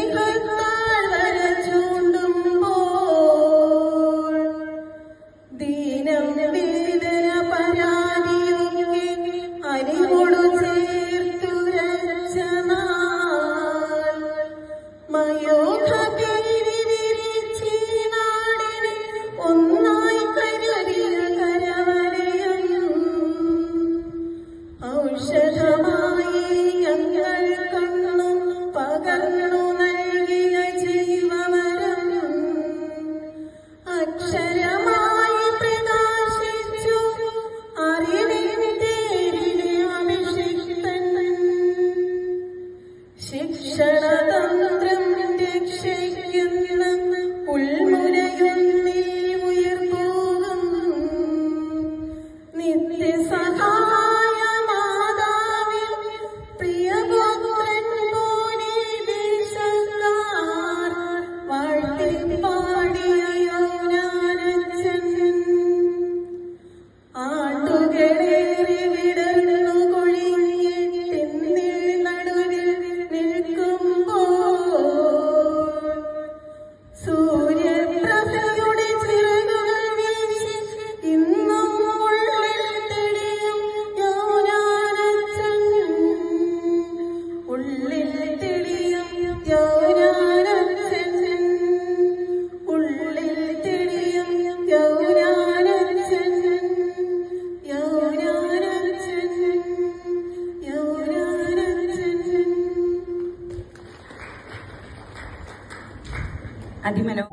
ദീപത്താൽ ചൂണ്ടുമ്പോൾ ദീനം വീട് ശിക്ഷണതന്ത്രം രക്ഷയ്ക്കുന്ന ഉൾമുനയൊന്നിൽ Adimelo.